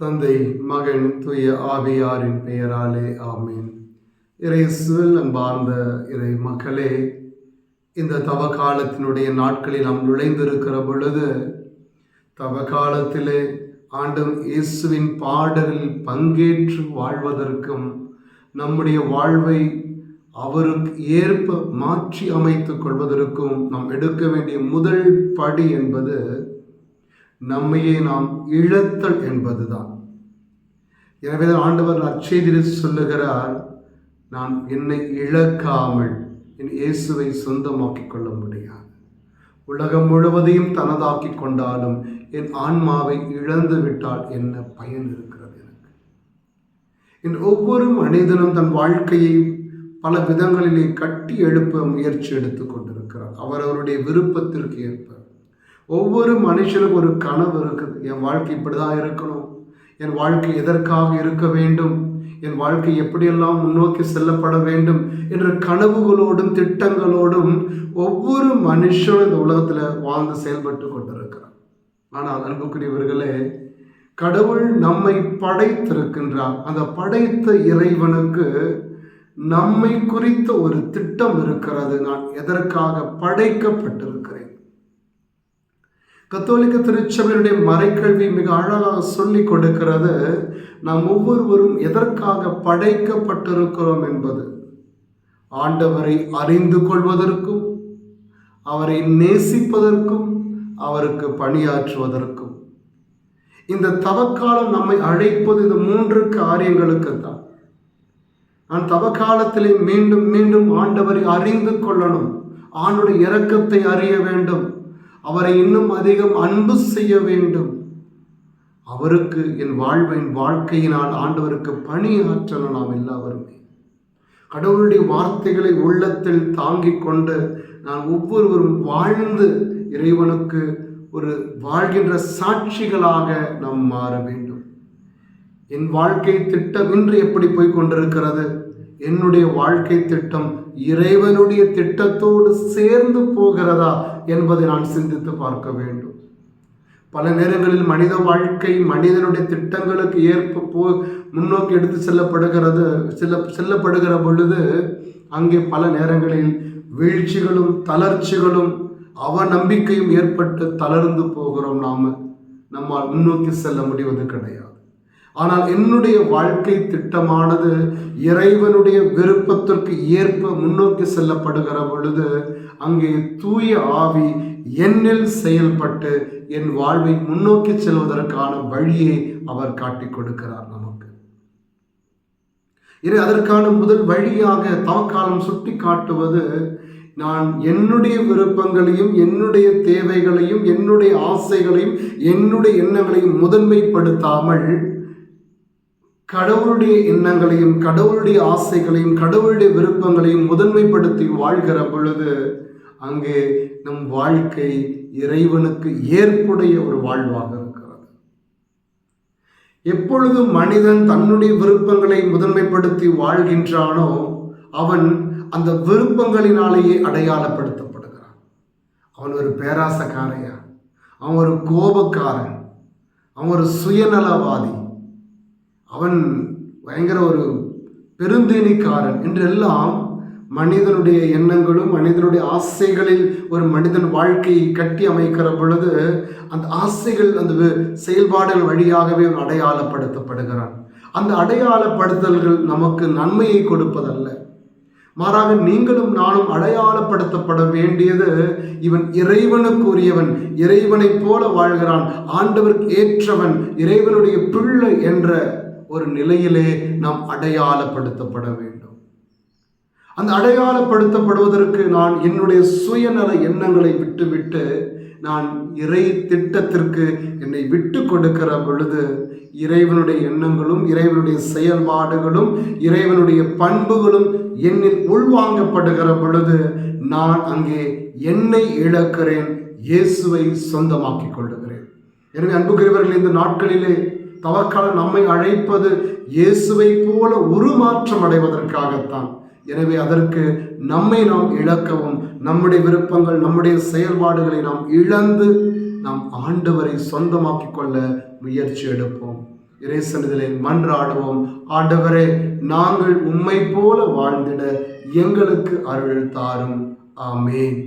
தந்தை மகன் தூய ஆவியாரின் பெயராலே ஆமீன். இறைசுவில் அன்பார்ந்த இறை மக்களே இந்த தவ காலத்தினுடைய நாட்களில் நாம் நுழைந்திருக்கிற பொழுது தவ காலத்திலே ஆண்டும் இயேசுவின் பாடலில் பங்கேற்று வாழ்வதற்கும் நம்முடைய வாழ்வை அவருக்கு ஏற்ப மாற்றி அமைத்துக் கொள்வதற்கும் நாம் எடுக்க வேண்டிய முதல் படி என்பது நம்மையே நாம் இழத்தல் என்பதுதான். எனவே ஆண்டவர் நற்செய்தியில் சொல்லுகிறார் நான் என்னை இழக்காமல் என் இயேசுவை சொந்தமாக்கிக் கொள்ள முடியாது. உலகம் முழுவதையும் தனதாக்கி கொண்டாலும் என் ஆன்மாவை இழந்து விட்டால் என்ன பயன் இருக்கிறது எனக்கு? என் ஒவ்வொரு மனிதனும் தன் வாழ்க்கையை பல விதங்களிலே கட்டி எழுப்ப முயற்சி எடுத்துக் கொண்டிருக்கிறார் அவரவருடைய விருப்பத்திற்கு ஏற்ப. ஒவ்வொரு மனுஷனுக்கும் ஒரு கனவு இருக்குது. என் வாழ்க்கை இப்படிதான் இருக்கணும். என் வாழ்க்கை எதற்காக இருக்க வேண்டும்? என் வாழ்க்கை எப்படியெல்லாம் முன்னோக்கி செல்லப்பட வேண்டும்? என்ற கனவுகளோடும் திட்டங்களோடும் ஒவ்வொரு மனுஷனும் இந்த உலகத்தில் வாழ்ந்து செயல்பட்டு கொண்டிருக்கிறார் ஆனால் அன்புக்குரியவர்களே கடவுள் நம்மை படைத்திருக்கின்றார். அந்த படைத்த இறைவனுக்கு நம்மை குறித்த ஒரு திட்டம் இருக்கிறது. நான் எதற்காக படைக்கப்பட்டிருக்கிறேன்? கத்தோலிக்க திருச்சபையினுடைய மறைக்கல்வி மிக அழகாக சொல்லிக் கொடுக்கிறது. நாம் ஒவ்வொருவரும் எதற்காக படைக்கப்பட்டிருக்கிறோம் என்பது. ஆண்டவரை அறிந்து கொள்வதற்கும் அவரை நேசிப்பதற்கும் அவருக்கு பணியாற்றுவதற்கும். இந்த தவக்காலம் நம்மை அழைப்பது இந்த மூன்று காரியங்களுக்கு தான் நான் தவக்காலத்திலே மீண்டும் மீண்டும் ஆண்டவரை அறிந்து கொள்ளணும். ஆண்டுடைய இரக்கத்தை அறிய வேண்டும். அவரை இன்னும் அதிகம் அன்பு செய்ய வேண்டும். அவருக்கு என் வாழ்வின் வாழ்க்கையினால் ஆண்டவருக்கு பணியாற்றணும் நாம் எல்லாருமே. கடவுளுடைய வார்த்தைகளை உள்ளத்தில் தாங்கிக் கொண்டு நான் ஒவ்வொருவரும் வாழ்ந்து இறைவனுக்கு ஒரு வாழ்கின்ற சாட்சிகளாக நாம் மாற வேண்டும். என் வாழ்க்கை திட்டம் இன்று எப்படி போய் கொண்டிருக்கிறது? என்னுடைய வாழ்க்கை திட்டம் இறைவனுடைய திட்டத்தோடு சேர்ந்து போகிறதா என்பதை நான் சிந்தித்து பார்க்க வேண்டும். பல நேரங்களில் மனித வாழ்க்கை மனிதனுடைய திட்டங்களுக்கு ஏற்ப போ முன்னோக்கி எடுத்து செல்லப்படுகிறது செல்ல செல்லப்படுகிற பொழுது அங்கே பல நேரங்களில் வீழ்ச்சிகளும் தளர்ச்சிகளும் அவநம்பிக்கையும் ஏற்பட்டு தளர்ந்து போகிறோம் நாம. நம்மால் முன்னோக்கி செல்ல முடிவது கிடையாது. ஆனால் என்னுடைய வாழ்க்கை திட்டமானது இறைவனுடைய விருப்பத்திற்கு ஏற்ப முன்னோக்கி செல்லப்படுகிற பொழுது அங்கே தூய ஆவி என்னில் செயல்பட்டு என் வாழ்வை முன்னோக்கி செல்வதற்கான வழியை அவர் காட்டிக் கொடுக்கிறார் நமக்கு. இது அதற்கான முதல் வழியாக தவக்காலம் சுட்டி காட்டுவது நான் என்னுடைய விருப்பங்களையும் என்னுடைய தேவைகளையும் என்னுடைய ஆசைகளையும் என்னுடைய எண்ணங்களையும் முதன்மைப்படுத்தாமல் கடவுளுடைய எண்ணங்களையும் கடவுளுடைய ஆசைகளையும் கடவுளுடைய விருப்பங்களையும் முதன்மைப்படுத்தி வாழ்கிற பொழுது அங்கே நம் வாழ்க்கை இறைவனுக்கு ஏற்புடைய ஒரு வாழ்வாக இருக்கிறது. எப்பொழுது மனிதன் தன்னுடைய விருப்பங்களை முதன்மைப்படுத்தி வாழ்கின்றானோ அவன் அந்த விருப்பங்களினாலேயே அடையாளப்படுத்தப்படுகிறான். அவன் ஒரு பேராசக்காரையா அவன் ஒரு கோபக்காரன். அவன் ஒரு சுயநலவாதி. அவன் பயங்கர ஒரு பெருந்தேனிக்காரன் என்றெல்லாம் மனிதனுடைய எண்ணங்களும் மனிதனுடைய ஆசைகளில் ஒரு மனிதன் வாழ்க்கையை கட்டி அமைக்கிற பொழுது அந்த ஆசைகள் அந்த செயல்பாடுகள் வழியாகவே அடையாளப்படுத்தப்படுகிறான். அந்த அடையாளப்படுத்தல்கள் நமக்கு நன்மையை கொடுப்பதல்ல. மாறாக நீங்களும் நானும் அடையாளப்படுத்தப்பட வேண்டியது இவன் இறைவனுக்குரியவன் இறைவனைப் போல வாழ்கிறான் ஆண்டவருக்கு ஏற்றவன் இறைவனுடைய பிள்ளை என்ற ஒரு நிலையிலே நாம் அடையாளப்படுத்தப்பட வேண்டும். அந்த அடையாளப்படுத்தப்படுவதற்கு நான் என்னுடைய சுயநல எண்ணங்களை விட்டுவிட்டு நான் இறை திட்டத்திற்கு என்னை விட்டு கொடுக்கிற பொழுது இறைவனுடைய எண்ணங்களும் இறைவனுடைய செயல்பாடுகளும் இறைவனுடைய பண்புகளும் என்னில் உள்வாங்கப்படுகிற பொழுது நான் அங்கே என்னை இழக்கிறேன் இயேசுவை சொந்தமாக்கிக் கொள்ளுகிறேன். எனவே அன்புக்குரியவர்கள் இந்த நாட்களிலே தவக்கால நம்மை அழைப்பது இயேசுவை போல உருமாற்றம் அடைவதற்காகத்தான். எனவே அதற்கு நம்மை நாம் இழக்கவும் நம்முடைய விருப்பங்கள் நம்முடைய செயல்பாடுகளை நாம் இழந்து நாம் ஆண்டவரை சொந்தமாக்கிக் கொள்ள முயற்சி எடுப்போம். இறைசனிதலை மன்றாடுவோம். ஆண்டவரே நாங்கள் உம்மை போல வாழ்ந்திட எங்களுக்கு அருள் தாரும். ஆமேன்.